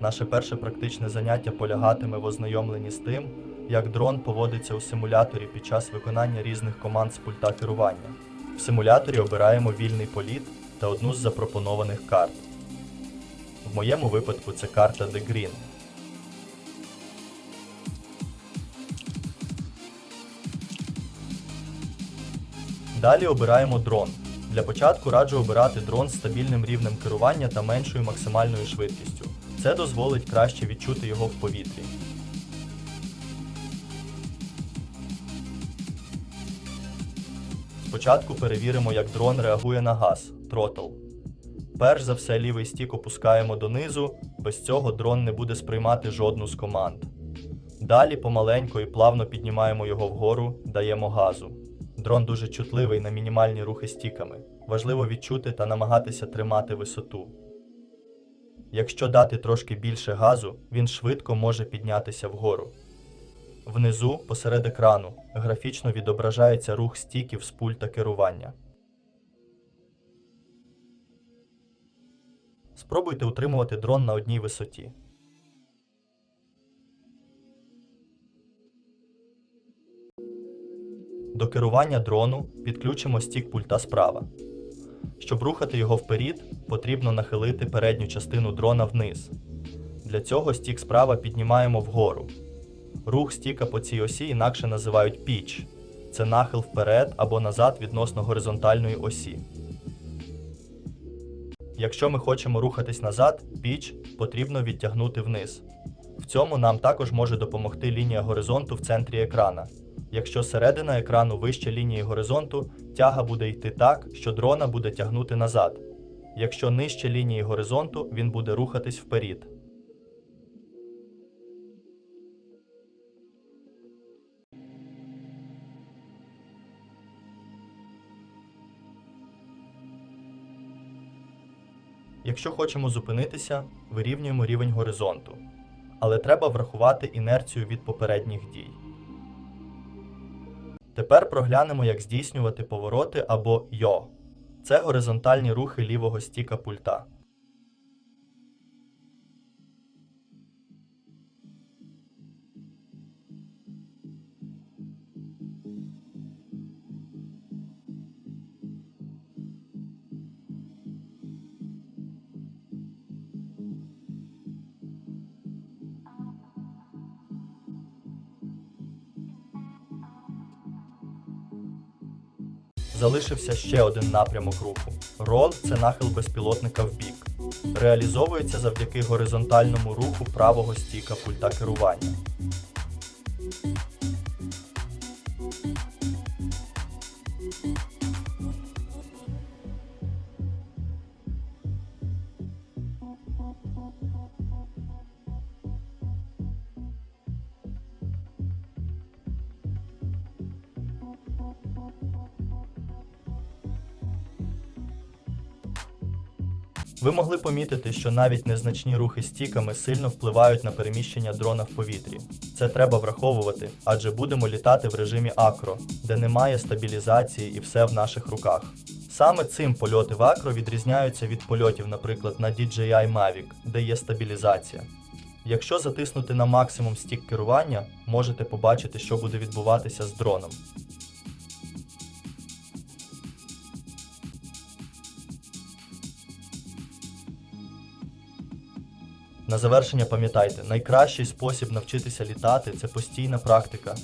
Наше перше практичне заняття полягатиме в ознайомленні з тим, як дрон поводиться у симуляторі під час виконання різних команд з пульта керування. В симуляторі обираємо вільний політ та одну з запропонованих карт. В моєму випадку це карта The Green. Далі обираємо дрон. Для початку раджу обирати дрон з стабільним рівнем керування та меншою максимальною швидкістю. Це дозволить краще відчути його в повітрі. Спочатку перевіримо, як дрон реагує на газ тротл. Перш за все, лівий стік опускаємо донизу, без цього дрон не буде сприймати жодну з команд. Далі помаленько і плавно піднімаємо його вгору, даємо газу. Дрон дуже чутливий на мінімальні рухи стіками. Важливо відчути та намагатися тримати висоту. Якщо дати трошки більше газу, він швидко може піднятися вгору. Внизу, посеред екрану, графічно відображається рух стіків з пульта керування. Спробуйте утримувати дрон на одній висоті. До керування дрону підключимо стік пульта справа. Щоб рухати його вперед, потрібно нахилити передню частину дрона вниз. Для цього стік справа піднімаємо вгору. Рух стіка по цій осі інакше називають піч. Це нахил вперед або назад відносно горизонтальної осі. Якщо ми хочемо рухатись назад, піч потрібно відтягнути вниз. В цьому нам також може допомогти лінія горизонту в центрі екрана. Якщо середина екрану вище лінії горизонту, тяга буде йти так, що дрона буде тягнути назад. Якщо нижче лінії горизонту, він буде рухатись вперед. Якщо хочемо зупинитися, вирівнюємо рівень горизонту. Але треба врахувати інерцію від попередніх дій. Тепер проглянемо, як здійснювати повороти або йо. Це горизонтальні рухи лівого стіка пульта. Залишився ще один напрямок руху. Рол це нахил безпілотника вбік. Реалізовується завдяки горизонтальному руху правого стіка пульта керування. Ви могли помітити, що навіть незначні рухи стіками сильно впливають на переміщення дрона в повітрі. Це треба враховувати, адже будемо літати в режимі акро, де немає стабілізації і все в наших руках. Саме цим польоти в акро відрізняються від польотів, наприклад, на DJI Mavic, де є стабілізація. Якщо затиснути на максимум стік керування, можете побачити, що буде відбуватися з дроном. На завершення пам'ятайте, найкращий спосіб навчитися літати це постійна практика.